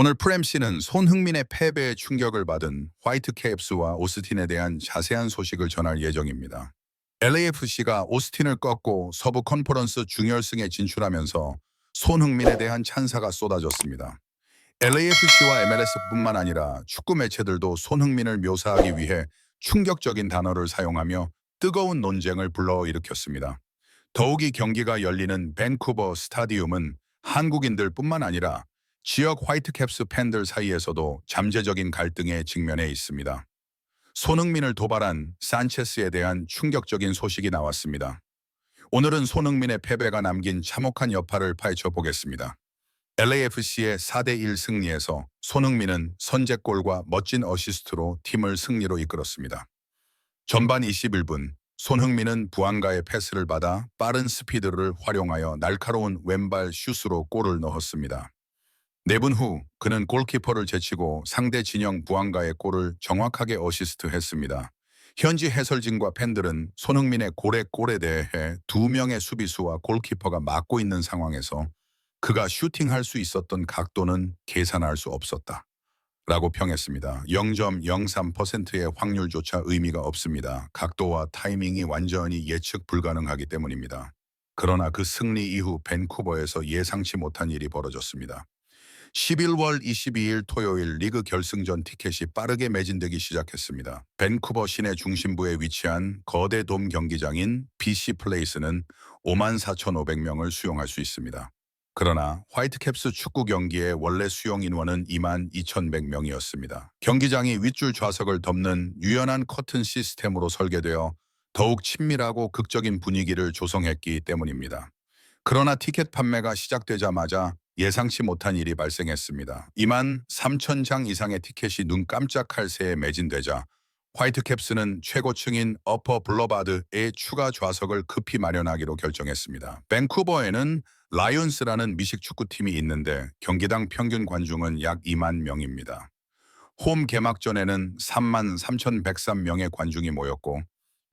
오늘 프렘씨는 손흥민의 패배에 충격을 받은 화이트 케이프스와 오스틴에 대한 자세한 소식을 전할 예정입니다. LAFC가 오스틴을 꺾고 서부 컨퍼런스 준결승에 진출하면서 손흥민에 대한 찬사가 쏟아졌습니다. LAFC와 MLS뿐만 아니라 축구 매체들도 손흥민을 묘사하기 위해 충격적인 단어를 사용하며 뜨거운 논쟁을 불러일으켰습니다. 더욱이 경기가 열리는 밴쿠버 스타디움은 한국인들뿐만 아니라 지역 화이트캡스 팬들 사이에서도 잠재적인 갈등에 직면해 있습니다. 손흥민을 도발한 산체스에 대한 충격적인 소식이 나왔습니다. 오늘은 손흥민의 패배가 남긴 참혹한 여파를 파헤쳐 보겠습니다. LAFC의 4대1 승리에서 손흥민은 선제골과 멋진 어시스트로 팀을 승리로 이끌었습니다. 전반 21분 손흥민은 부안가의 패스를 받아 빠른 스피드를 활용하여 날카로운 왼발 슛으로 골을 넣었습니다. 4분 후 그는 골키퍼를 제치고 상대 진영 부안가의 골을 정확하게 어시스트했습니다. 현지 해설진과 팬들은 손흥민의 골의 골에 대해 두 명의 수비수와 골키퍼가 막고 있는 상황에서 그가 슈팅할 수 있었던 각도는 계산할 수 없었다. 라고 평했습니다. 0.03%의 확률조차 의미가 없습니다. 각도와 타이밍이 완전히 예측 불가능하기 때문입니다. 그러나 그 승리 이후 밴쿠버에서 예상치 못한 일이 벌어졌습니다. 11월 22일 토요일 리그 결승전 티켓이 빠르게 매진되기 시작했습니다. 밴쿠버 시내 중심부에 위치한 거대 돔 경기장인 BC 플레이스는 54,500명을 수용할 수 있습니다. 그러나 화이트캡스 축구 경기의 원래 수용 인원은 2만 2,100명이었습니다. 경기장이 윗줄 좌석을 덮는 유연한 커튼 시스템으로 설계되어 더욱 친밀하고 극적인 분위기를 조성했기 때문입니다. 그러나 티켓 판매가 시작되자마자 예상치 못한 일이 발생했습니다. 2만 3천 장 이상의 티켓이 눈 깜짝할 새에 매진되자 화이트캡스는 최고층인 어퍼 블러바드의 추가 좌석을 급히 마련하기로 결정했습니다. 밴쿠버에는 라이온스라는 미식 축구팀이 있는데 경기당 평균 관중은 약 2만 명입니다. 홈 개막전에는 3만 3,103명의 관중이 모였고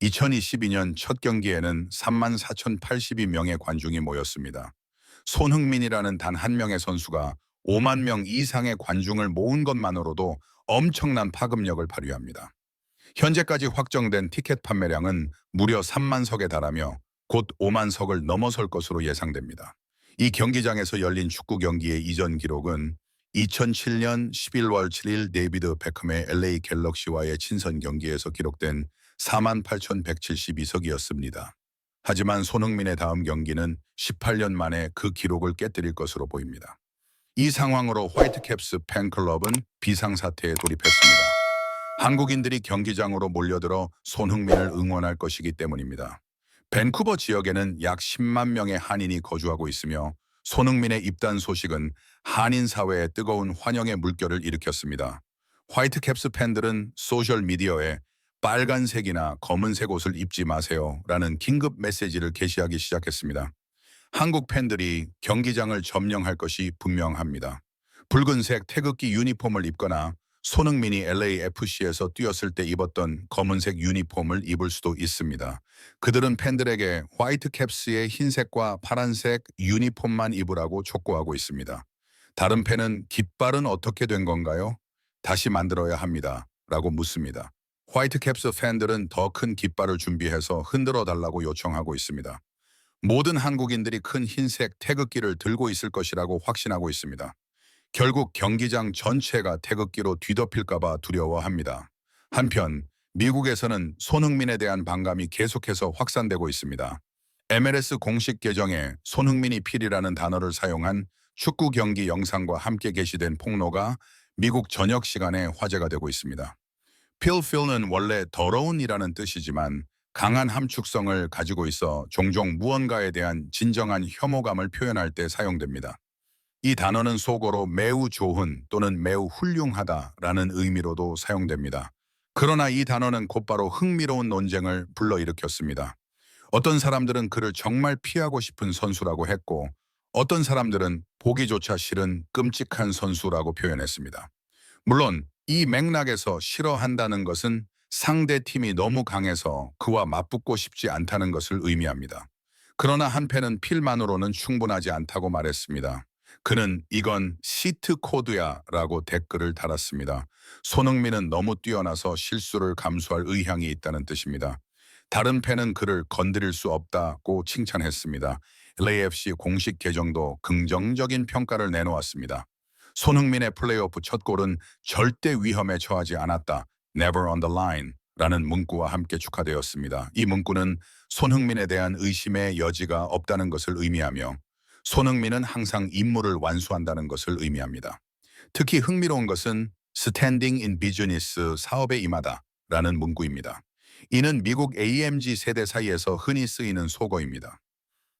2022년 첫 경기에는 3만 4,082명의 관중이 모였습니다. 손흥민이라는 단 한 명의 선수가 5만 명 이상의 관중을 모은 것만으로도 엄청난 파급력을 발휘합니다. 현재까지 확정된 티켓 판매량은 무려 3만 석에 달하며 곧 5만 석을 넘어설 것으로 예상됩니다. 이 경기장에서 열린 축구 경기의 이전 기록은 2007년 11월 7일 데이비드 베컴의 LA 갤럭시와의 친선 경기에서 기록된 48,172석이었습니다. 하지만 손흥민의 다음 경기는 18년 만에 그 기록을 깨뜨릴 것으로 보입니다. 이 상황으로 화이트캡스 팬클럽은 비상사태에 돌입했습니다. 한국인들이 경기장으로 몰려들어 손흥민을 응원할 것이기 때문입니다. 밴쿠버 지역에는 약 10만 명의 한인이 거주하고 있으며 손흥민의 입단 소식은 한인 사회에 뜨거운 환영의 물결을 일으켰습니다. 화이트캡스 팬들은 소셜미디어에 빨간색이나 검은색 옷을 입지 마세요 라는 긴급 메시지를 게시하기 시작했습니다. 한국 팬들이 경기장을 점령할 것이 분명합니다. 붉은색 태극기 유니폼을 입거나 손흥민이 LAFC에서 뛰었을 때 입었던 검은색 유니폼을 입을 수도 있습니다. 그들은 팬들에게 화이트 캡스의 흰색과 파란색 유니폼만 입으라고 촉구하고 있습니다. 다른 팬은 깃발은 어떻게 된 건가요? 다시 만들어야 합니다. 라고 묻습니다. 화이트 캡스 팬들은 더 큰 깃발을 준비해서 흔들어 달라고 요청하고 있습니다. 모든 한국인들이 큰 흰색 태극기를 들고 있을 것이라고 확신하고 있습니다. 결국 경기장 전체가 태극기로 뒤덮일까봐 두려워합니다. 한편 미국에서는 손흥민에 대한 반감이 계속해서 확산되고 있습니다. MLS 공식 계정에 손흥민이 필이라는 단어를 사용한 축구 경기 영상과 함께 게시된 폭로가 미국 저녁 시간에 화제가 되고 있습니다. 필필는 원래 더러운이라는 뜻이지만 강한 함축성을 가지고 있어 종종 무언가에 대한 진정한 혐오감을 표현할 때 사용됩니다. 이 단어는 속어로 매우 좋은 또는 매우 훌륭하다라는 의미로도 사용됩니다. 그러나 이 단어는 곧바로 흥미로운 논쟁을 불러일으켰습니다. 어떤 사람들은 그를 정말 피하고 싶은 선수라고 했고 어떤 사람들은 보기조차 싫은 끔찍한 선수라고 표현했습니다. 물론 이 맥락에서 싫어한다는 것은 상대 팀이 너무 강해서 그와 맞붙고 싶지 않다는 것을 의미합니다. 그러나 한 팬은 필만으로는 충분하지 않다고 말했습니다. 그는 이건 시트 코드야 라고 댓글을 달았습니다. 손흥민은 너무 뛰어나서 실수를 감수할 의향이 있다는 뜻입니다. 다른 팬은 그를 건드릴 수 없다고 칭찬했습니다. LAFC 공식 계정도 긍정적인 평가를 내놓았습니다. 손흥민의 플레이오프 첫 골은 절대 위험에 처하지 않았다. Never on the line. 라는 문구와 함께 축하되었습니다. 이 문구는 손흥민에 대한 의심의 여지가 없다는 것을 의미하며 손흥민은 항상 임무를 완수한다는 것을 의미합니다. 특히 흥미로운 것은 Standing in Business 사업에 임하다 라는 문구입니다. 이는 미국 AMG 세대 사이에서 흔히 쓰이는 속어입니다.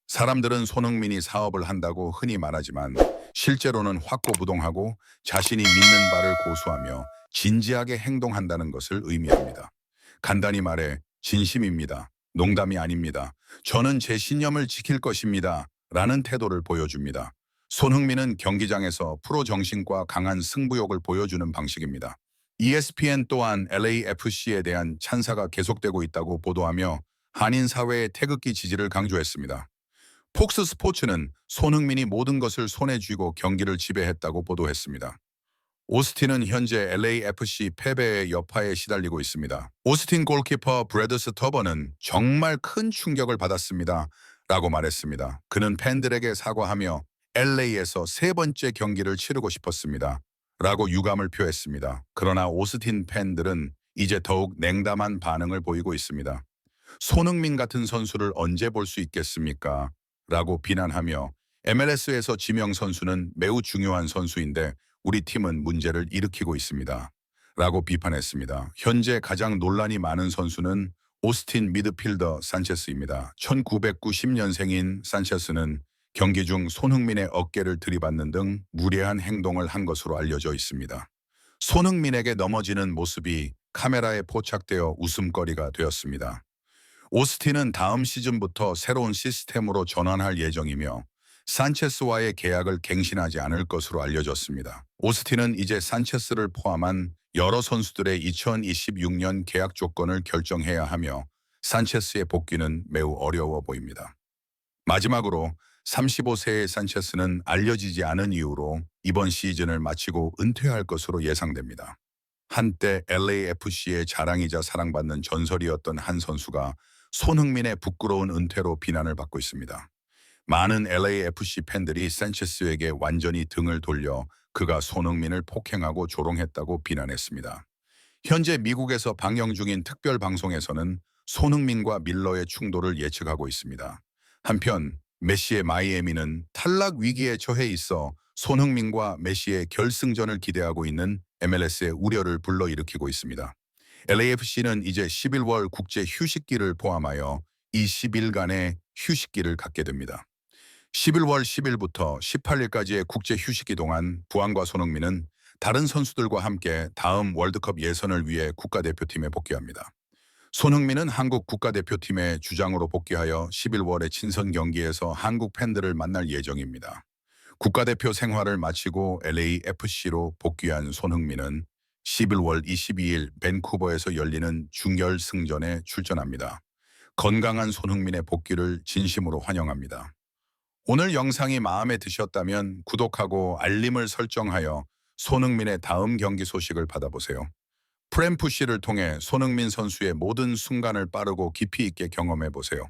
사람들은 손흥민이 사업을 한다고 흔히 말하지만 실제로는 확고부동하고 자신이 믿는 바를 고수하며 진지하게 행동한다는 것을 의미합니다. 간단히 말해 진심입니다. 농담이 아닙니다. 저는 제 신념을 지킬 것입니다. 라는 태도를 보여줍니다. 손흥민은 경기장에서 프로 정신과 강한 승부욕을 보여주는 방식입니다. ESPN 또한 LAFC에 대한 찬사가 계속되고 있다고 보도하며 한인 사회의 태극기 지지를 강조했습니다. 폭스 스포츠는 손흥민이 모든 것을 손에 쥐고 경기를 지배했다고 보도했습니다. 오스틴은 현재 LAFC 패배의 여파에 시달리고 있습니다. 오스틴 골키퍼 브래드 스터버는 정말 큰 충격을 받았습니다. 라고 말했습니다. 그는 팬들에게 사과하며 LA에서 세 번째 경기를 치르고 싶었습니다. 라고 유감을 표했습니다. 그러나 오스틴 팬들은 이제 더욱 냉담한 반응을 보이고 있습니다. 손흥민 같은 선수를 언제 볼 수 있겠습니까? 라고 비난하며 MLS에서 지명 선수는 매우 중요한 선수인데 우리 팀은 문제를 일으키고 있습니다. 라고 비판했습니다. 현재 가장 논란이 많은 선수는 오스틴 미드필더 산체스입니다. 1990년생인 산체스는 경기 중 손흥민의 어깨를 들이받는 등 무례한 행동을 한 것으로 알려져 있습니다. 손흥민에게 넘어지는 모습이 카메라에 포착되어 웃음거리가 되었습니다. 오스틴은 다음 시즌부터 새로운 시스템으로 전환할 예정이며 산체스와의 계약을 갱신하지 않을 것으로 알려졌습니다. 오스틴은 이제 산체스를 포함한 여러 선수들의 2026년 계약 조건을 결정해야 하며 산체스의 복귀는 매우 어려워 보입니다. 마지막으로 35세의 산체스는 알려지지 않은 이유로 이번 시즌을 마치고 은퇴할 것으로 예상됩니다. 한때 LAFC의 자랑이자 사랑받는 전설이었던 한 선수가 손흥민의 부끄러운 은퇴로 비난을 받고 있습니다. 많은 LAFC 팬들이 산체스에게 완전히 등을 돌려 그가 손흥민을 폭행하고 조롱했다고 비난했습니다. 현재 미국에서 방영 중인 특별 방송에서는 손흥민과 밀러의 충돌을 예측하고 있습니다. 한편 메시의 마이애미는 탈락 위기에 처해 있어 손흥민과 메시의 결승전을 기대하고 있는 MLS의 우려를 불러일으키고 있습니다. LAFC는 이제 11월 국제 휴식기를 포함하여 이 10일간의 휴식기를 갖게 됩니다. 11월 10일부터 18일까지의 국제 휴식기 동안 부안과 손흥민은 다른 선수들과 함께 다음 월드컵 예선을 위해 국가대표팀에 복귀합니다. 손흥민은 한국 국가대표팀의 주장으로 복귀하여 11월의 친선 경기에서 한국 팬들을 만날 예정입니다. 국가대표 생활을 마치고 LAFC로 복귀한 손흥민은 11월 22일 밴쿠버에서 열리는 중결 승전에 출전합니다. 건강한 손흥민의 복귀를 진심으로 환영합니다. 오늘 영상이 마음에 드셨다면 구독하고 알림을 설정하여 손흥민의 다음 경기 소식을 받아보세요. 프램푸시를 통해 손흥민 선수의 모든 순간을 빠르고 깊이 있게 경험해 보세요.